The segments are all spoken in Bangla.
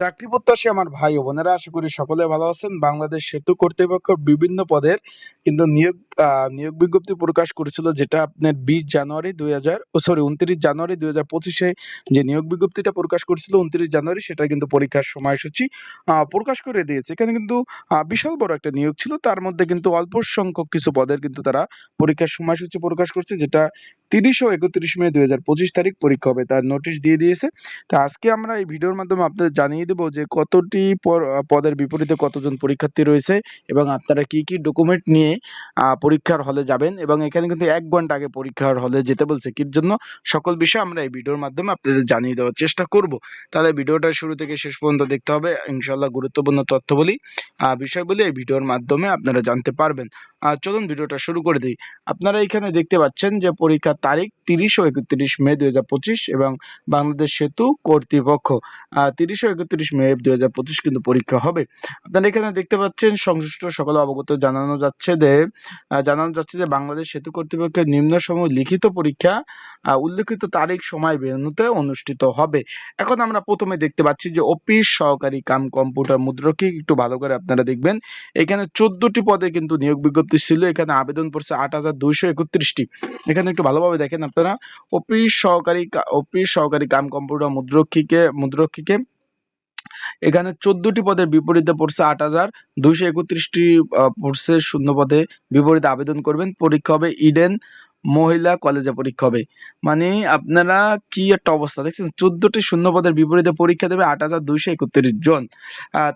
চাকরি প্রত্যাশী আমার ভাই ও বোনেরা, আশা করি সকলে ভালো আছেন। বাংলাদেশ সেতু কর্তৃপক্ষ বিভিন্ন পদের কিন্তু নিয়োগ নিয়োগ বিজ্ঞপ্তি প্রকাশ করেছিল যেটা আপনার বিশ জানুয়ারি দুই হাজার সরি উনত্রিশ জানুয়ারি দুই হাজার পঁচিশে যে নিয়োগ বিজ্ঞপ্তিটা প্রকাশ করেছিল, উনত্রিশ জানুয়ারি সেটা কিন্তু পরীক্ষার সময়সূচি প্রকাশ করে দিয়েছে। এখানে কিন্তু বিশাল বড় একটা নিয়োগ ছিল। তার মধ্যে কিন্তু অল্প সংখ্যক কিছু পদের কিন্তু তারা পরীক্ষার সময়সূচি প্রকাশ করছে, যেটা তিরিশ ও একত্রিশ মে দুই হাজার পঁচিশ তারিখ পরীক্ষা হবে, তার নোটিশ দিয়ে দিয়েছে। তো আজকে আমরা এই ভিডিওর মাধ্যমে আপনাদের জানিয়ে দেবো যে কতটি পদের বিপরীতে কতজন পরীক্ষার্থী রয়েছে এবং আপনারা কি কি ডকুমেন্ট নিয়ে পরীক্ষার হলে যাবেন এবং এখানে কিন্তু এক ঘণ্টা আগে পরীক্ষার হলে যেতে বলছে কির জন্য সকল বিষয় আমরা এই ভিডিওর মাধ্যমে আপনাদের জানিয়ে দেওয়ার চেষ্টা করব। তাহলে ভিডিওটা শুরু থেকে শেষ পর্যন্ত দেখতে হবে ইনশাল্লাহ গুরুত্বপূর্ণ তথ্য বলি আহ, বিষয়গুলি এই ভিডিওর মাধ্যমে আপনারা জানতে পারবেন। চলুন ভিডিওটা শুরু করে দিই। আপনারা এখানে দেখতে পাচ্ছেন যে পরীক্ষার তারিখ তিরিশ ও একত্রিশ মে হাজার পঁচিশ এবং বাংলাদেশ সেতু কর্তৃপক্ষ। তিরিশ ও একত্রিশ মে দুই হাজার পঁচিশ কিন্তু পরীক্ষা হবে। আপনারা এখানে দেখতে পাচ্ছেন সংশ্লিষ্ট সকল অবগত জানানো যাচ্ছে যে জানানো যাচ্ছে যে বাংলাদেশ সেতু কর্তৃপক্ষের নিম্ন সময় লিখিত পরীক্ষা উল্লেখিত তারিখ সময় বেরোনোতে অনুষ্ঠিত হবে। এখন আমরা প্রথমে দেখতে পাচ্ছি যে অফিস, সহকারী কাম, কম্পিউটার মুদ্রকিক একটু ভালো করে আপনারা দেখবেন। এখানে চোদ্দটি পদে কিন্তু নিয়োগ বিজ্ঞপ্তি ছিল, এখানে আবেদন পড়ছে আট হাজার দুইশো একত্রিশটি। এখানে একটু ভালোভাবে দেখেন আপনারা, অফিস সহকারী অফিস সহকারী কাম কম্পিউটার মুদ্রক্ষীকে মুদ্রক্ষীকে, এখানে চোদ্দটি পদের বিপরীতে পড়ছে আট হাজার দুইশো একত্রিশটি পড়ছে শূন্য পদে বিপরীতে আবেদন করবেন। পরীক্ষা হবে ইডেন মহিলা কলেজে পরীক্ষা হবে। মানে আপনারা কি একটা অবস্থা দেখছেন? চোদ্দটি শূন্য পদের বিপরীতে পরীক্ষা দেবে আট হাজার দুইশো একত্রিশ জন।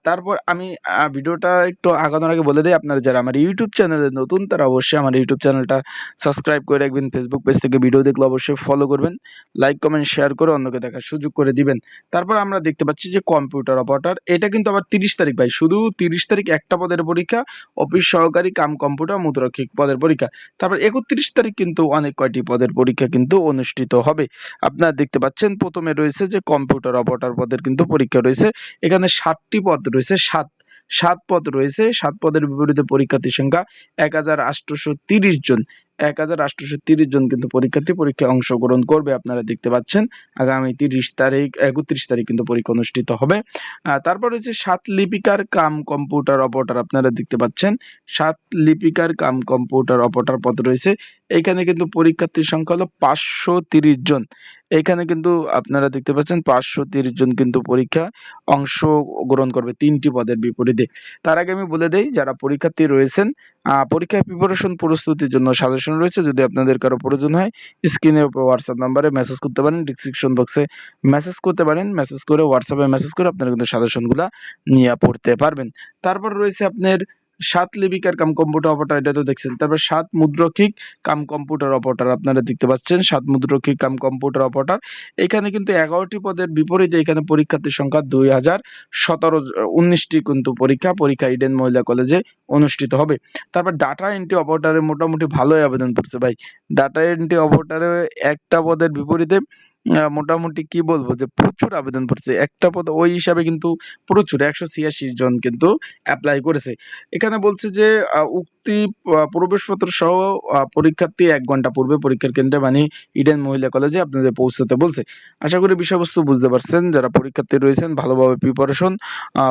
তারপর আমি ভিডিওটা একটু আগানোর আগে বলে দিই, আপনারা যারা আমার ইউটিউব চ্যানেলে নতুন, তারা অবশ্যই আমার ইউটিউব চ্যানেলটা সাবস্ক্রাইব করে রাখবেন। ফেসবুক পেজ থেকে ভিডিও দেখলে অবশ্যই ফলো করবেন। লাইক কমেন্ট শেয়ার করে অন্যকে দেখার সুযোগ করে দিবেন। তারপর আমরা দেখতে পাচ্ছি যে কম্পিউটার অপারেটর এটা কিন্তু আবার তিরিশ তারিখ ভাই, শুধু তিরিশ তারিখ একটা পদের পরীক্ষা অফিস সহকারী কাম কম্পিউটার মুদ্রাক্ষিক পদের পরীক্ষা। তারপর একত্রিশ তারিখ কিন্তু অনেক কয়টি পদের পরীক্ষা কিন্তু অনুষ্ঠিত হবে। আপনারা দেখতে পাচ্ছেন, প্রথমে রয়েছে যে কম্পিউটার অপারেটর পদের কিন্তু পরীক্ষা রয়েছে। এখানে ষাটটি পদ রয়েছে, সাত সাত পদ রয়েছে। সাত পদের বিপরীতে পরীক্ষার্থীর সংখ্যা এক জন। এক হাজার আটশোশো তিরিশ জন কিন্তু পরীক্ষার্থী পরীক্ষায় অংশগ্রহণ করবে, আপনারা দেখতে পাচ্ছেন। আগামী তিরিশ তারিখ, একত্রিশ তারিখ কিন্তু পরীক্ষা অনুষ্ঠিত হবে। তারপর হচ্ছে সাত লিপিকার কাম কম্পিউটার অপারেটর, আপনারা দেখতে পাচ্ছেন। সাত লিপিকার কাম কম্পিউটার অপারেটর পদ রয়েছে। এখানে কিন্তু পরীক্ষার্থীর সংখ্যা হলো পাঁচশো জন। এখানে কিন্তু আপনারা দেখতে পাচ্ছেন পাঁচশো তিরিশ জন কিন্তু পরীক্ষা অংশগ্রহণ করবে তিনটি পদের বিপরীতে। তার আগে আমি বলে দেই যারা পরীক্ষার্থী রয়েছেন আহ, পরীক্ষার প্রিপারেশন প্রস্তুতির জন্য সাজেশন রয়েছে। যদি আপনাদের কারও প্রয়োজন হয় স্ক্রিনের উপর হোয়াটসঅ্যাপ নাম্বারে মেসেজ করতে পারেন ডিসক্রিপশন বক্সে মেসেজ করতে পারেন মেসেজ করে হোয়াটসঅ্যাপে মেসেজ করে আপনারা কিন্তু সাজেশনগুলো নিয়ে পড়তে পারবেন। তারপর রয়েছে আপনার সাত লিপিকার কাম কম্পিউটার অপারেটর, এটা তো দেখছেন। তারপর সাত মুদ্রকিক কাম কম্পিউটার অপারেটর আপনারা দেখতে পাচ্ছেন, সাত মুদ্রকিক কাম কম্পিউটার অপারেটর। এখানে কিন্তু এগারোটি পদের বিপরীতে এখানে পরীক্ষার্থীর সংখ্যা দুই হাজার সতেরো, উনিশটি কিন্তু পরীক্ষা পরীক্ষা ইডেন মহিলা কলেজে অনুষ্ঠিত হবে। তারপর ডাটা এন্ট্রি অপারেটরে মোটামুটি ভালোই আবেদন করছে ভাই। ডাটা এন্ট্রি অপারেটরে একটা পদের বিপরীতে মোটামুটি কি বলব যে প্রচুর আবেদন পড়ছে। একটা পদ ওই হিসাবে কিন্তু প্রচুর, একশো ছিয়াশি জন কিন্তু অ্যাপ্লাই করেছে। এখানে বলছে যে উক্তি প্রবেশপত্র সহ পরীক্ষার্থী এক ঘণ্টা পূর্বে পরীক্ষার কেন্দ্রে মানে ইডেন মহিলা কলেজে আপনাদের পৌঁছাতে বলছে। আশা করি বিষয়বস্তু বুঝতে পারছেন, যারা পরীক্ষার্থী রয়েছেন, ভালোভাবে প্রিপারেশন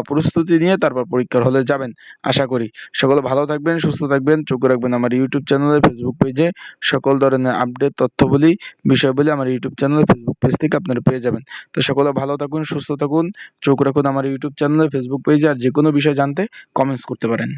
প্রস্তুতি নিয়ে তারপর পরীক্ষার হলে যাবেন, আশা করি। সকলে ভালো থাকবেন, সুস্থ থাকবেন, চোখ রাখবেন আমার ইউটিউব চ্যানেলে ফেসবুক পেজে সকল ধরনের আপডেট তথ্যবলি, বিষয়বলি আমার ইউটিউব চ্যানেলে ফেসবুক পেজ থেকে আপনারা পেয়ে যাবেন। তো সকলে ভালো থাকুন, সুস্থ থাকুন। চোখ রাখুন আমার ইউটিউব চ্যানেলে, ফেসবুক পেজে আর যে কোনো বিষয় জানতে কমেন্টস করতে পারেন।